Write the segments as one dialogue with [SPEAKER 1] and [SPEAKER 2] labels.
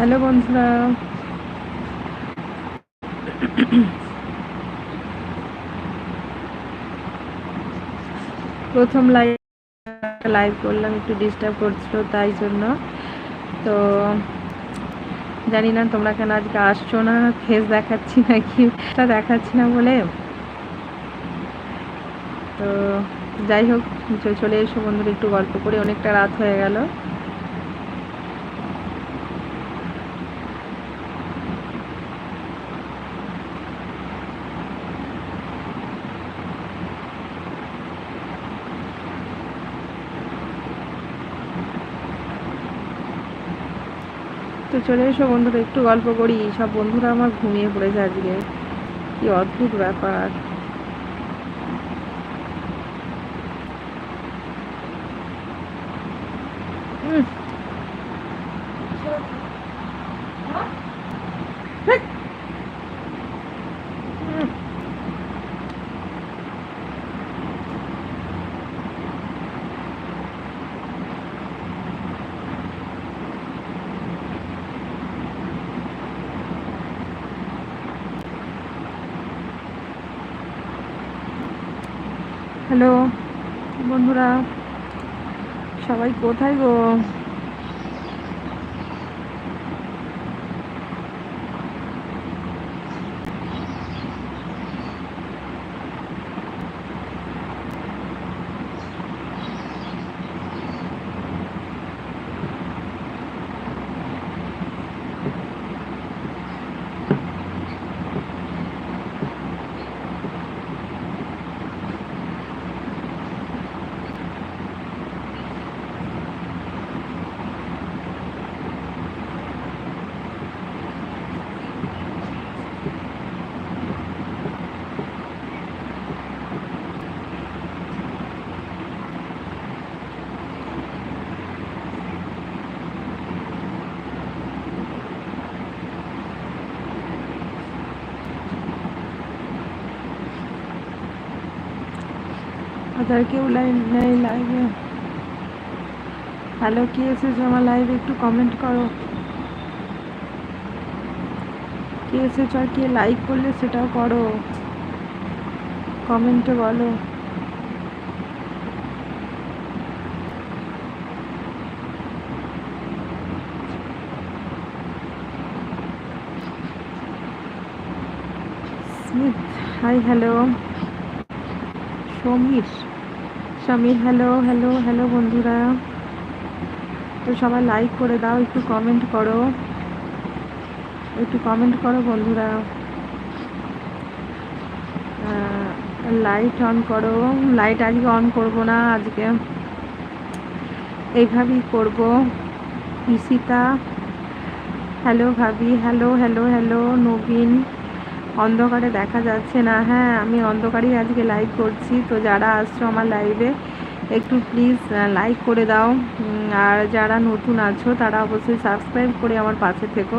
[SPEAKER 1] Hello বন্ধুরা। প্রথম live live করলাম, একটু ডিস্টার্ব করছিল তাই জন্য। তো জানি না তোমরা কেন আজকে আসছো না ফেস দেখাচ্ছি নাকি দেখাচ্ছি না বলে। তো যাই হোক, চলে এসো বন্ধুরা, একটু গল্প করে, অনেকটা রাত হয়ে গেল। চলে এসো বন্ধুরা, একটু গল্প করি। সব বন্ধুরা আমার ঘুমিয়ে পড়েছে আজকে। কি অদ্ভুত ব্যাপার। হ্যালো বন্ধুরা সবাই কোথায় গো? আধার কেউ লাইন নেই লাইভে হ্যালো কি এসেছ আমার লাইভে একটু কমেন্ট করো। কে এসেছ আর কে লাইক করলে সেটাও করো। কমেন্টে বলো। Hi hello Samir. Samir hello hello hello বন্ধুরা। তো সবাই লাইক করে দাও, একটু কমেন্ট করো। একটু কমেন্ট করো বন্ধুরা। লাইট অন করো। লাইট আজকে অন করব না, আজকে এইভাবেই করব। ইসিতা হ্যালো ভাবি হ্যালো হ্যালো হ্যালো নবীন। অন্ধকারে দেখা যাচ্ছে না। হ্যাঁ আমি অন্ধকারেই আজকে লাইভ করছি। তো যারা আসছো আমার লাইভে একটু প্লিজ লাইক করে দাও। আর যারা নতুন আছো, তারা অবশ্যই সাবস্ক্রাইব করে আমার পাশে থেকো।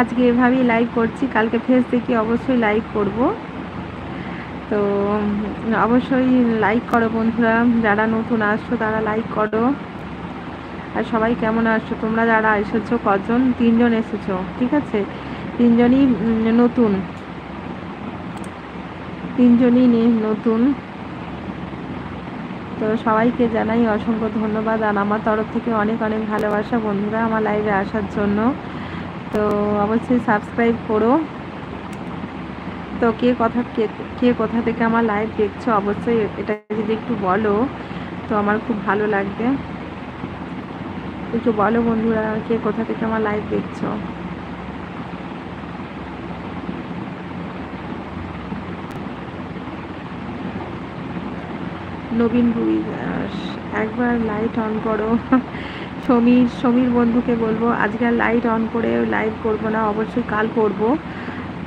[SPEAKER 1] আজকে এভাবেই লাইভ করছি। কালকে ফেস দেখি অবশ্যই লাইভ করব। তো অবশ্যই লাইক করো বন্ধুরা। যারা নতুন আসছো, তারা লাইক করো। আর সবাই কেমন আসছো তোমরা যারা এসেছ, কজন? তিনজন এসেছ, ঠিক আছে? তিনজনই নতুন। তিনজনই নতুন। তো সবাইকে জানাই অসংখ্য ধন্যবাদ আর আমার তরফ থেকে অনেক অনেক ভালোবাসা বন্ধুরা আমার লাইভে আসার জন্য। তো অবশ্যই সাবস্ক্রাইব করো। তো কে কথা, কে কে কোথা থেকে আমার লাইভ দেখছ অবশ্যই এটা যদি একটু বলো, তো আমার খুব ভালো লাগবে। একটু বলো বন্ধুরা, কে কোথা থেকে আমার লাইভ দেখছ? নবীন রুই একবার লাইট অন করো। সমীর সমীর বন্ধুকে বলব আজকে লাইট অন করে লাইভ করব না, অবশ্যই কাল করব।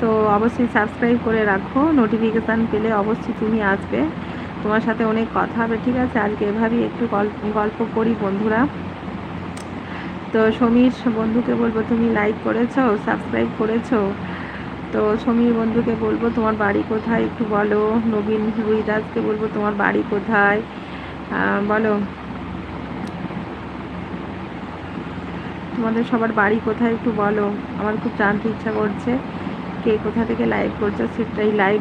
[SPEAKER 1] তো অবশ্যই সাবস্ক্রাইব করে রাখো নোটিফিকেশান পেলে অবশ্যই তুমি আসবে। তোমার সাথে অনেক কথা হবে, ঠিক আছে? আজকে এভাবেই একটু গল্প করি বন্ধুরা। তো সমীর বন্ধুকে বলব, তুমি লাইক করেছ সাবস্ক্রাইব করেছ। তো সমীর বন্ধুকে বলব, তোমার বাড়ি কোথায়? একটু বলো। নবীন রুই দাসকে বলব, তোমার বাড়ি কোথায়? বলো। তোমাদের সবার বাড়ি কোথায়? একটু বলো। আমার খুব জানতে ইচ্ছা করছে, কে কোথা থেকে লাইভ করছ সেটাই লাইভ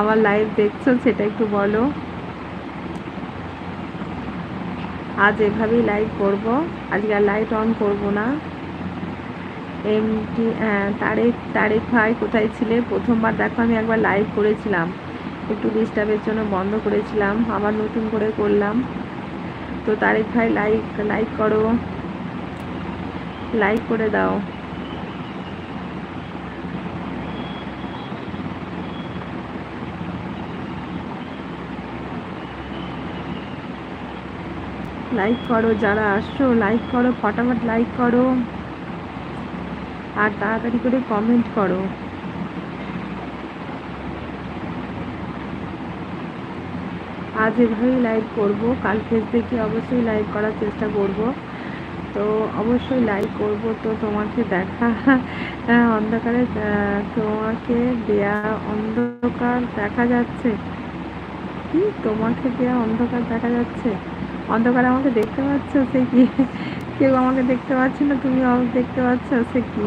[SPEAKER 1] আমার লাইভ দেখছ সেটা একটু বলো। আজ এভাবেই লাইভ করব। আজকে আর লাইট অন করব না। তারেক তারেক ভাই কোথায় ছিলে? প্রথমবার দেখো, আমি একবার লাইভ করেছিলাম। একটু ডিস্টার্বের জন্য বন্ধ করেছিলাম, আবার নতুন করে করলাম। তো তারেক ভাই লাইক লাইক করো। লাইক করে দাও। লাইক করো, যারা আসছো লাইক করো, ফটাফট লাইক করো। আর তাড়াতাড়ি করে কমেন্ট করো। আজ এভাবেই লাইভ করব। কাল দেখে অবশ্যই লাইভ করার চেষ্টা করব। তো অবশ্যই লাইভ করব তো তোমাকে দেখা। অন্ধকারে তোমাকে দেয়া অন্ধকার দেখা যাচ্ছে। কি? তোমাকে দেয়া অন্ধকার দেখা যাচ্ছে? অন্ধকার আমাকে দেখতে পাচ্ছ? সে কি? কেউ আমাকে দেখতে পাচ্ছে না, তুমি আমাকে দেখতে পাচ্ছ, সে কি?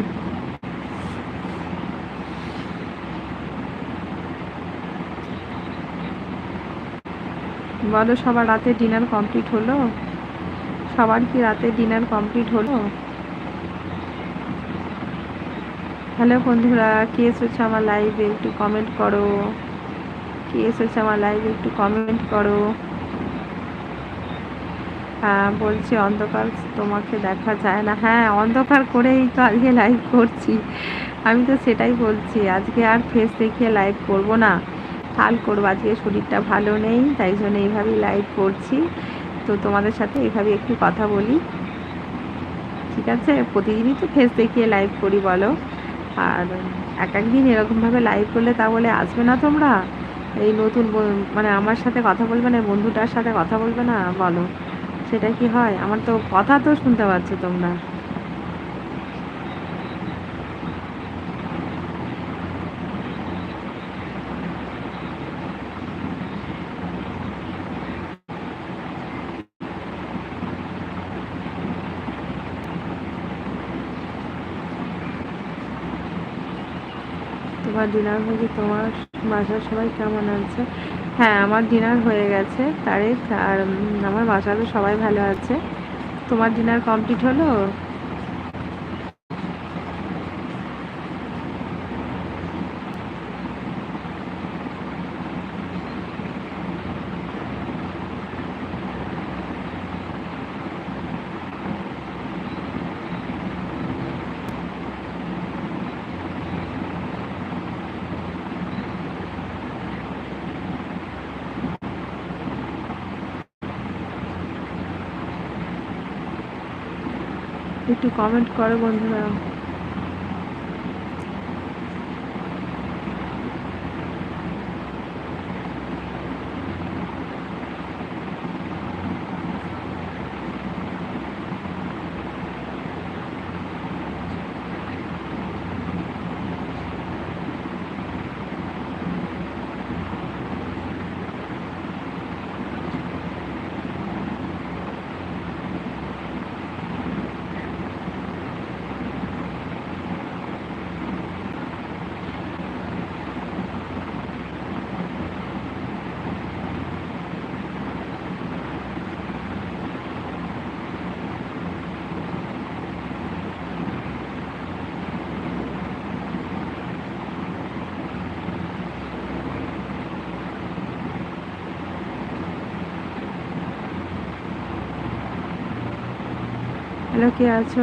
[SPEAKER 1] বলো, সবার রাতে ডিনার কমপ্লিট হলো? সবার কি রাতে ডিনার কমপ্লিট হলো? হ্যালো বন্ধুরা, কে এসেছে আমার লাইভে একটু কমেন্ট করো। কে এসেছে আমার লাইভে একটু কমেন্ট করো। বলছি অন্ধকার তোমাকে দেখা যায় না। হ্যাঁ অন্ধকার করেই তো আজকে লাইভ করছি। আমি তো সেটাই বলছি, আজকে আর ফেস দেখিয়ে লাইভ করব না। কাল করব, আজকে শরীরটা ভালো নেই, তাই জন্য এইভাবেই লাইভ করছি। তো তোমাদের সাথে এইভাবে একটু কথা বলি। ঠিক আছে? প্রতিদিনই তো ফেস দেখিয়ে লাইভ করি, বলো। আর এক একদিন এরকমভাবে লাইভ করলে তা বলে আসবে না তোমরা? এই নতুন মানে আমার সাথে কথা বলবে না বন্ধুটার সাথে কথা বলবে না, বলো। সেটা কি হয়? আমার তো কথা তো শুনতে পাচ্ছ তোমরা। তোমার ডিনার হয়েছে তোমার বাসার সবাই কেমন আছে? হ্যাঁ আমার ডিনার হয়ে গেছে, তারিখ, আর আমার বাসারও সবাই ভালো আছে। তোমার ডিনার কমপ্লিট হলো? একটু কমেন্ট করো বন্ধুরা। হ্যালো কে আছো?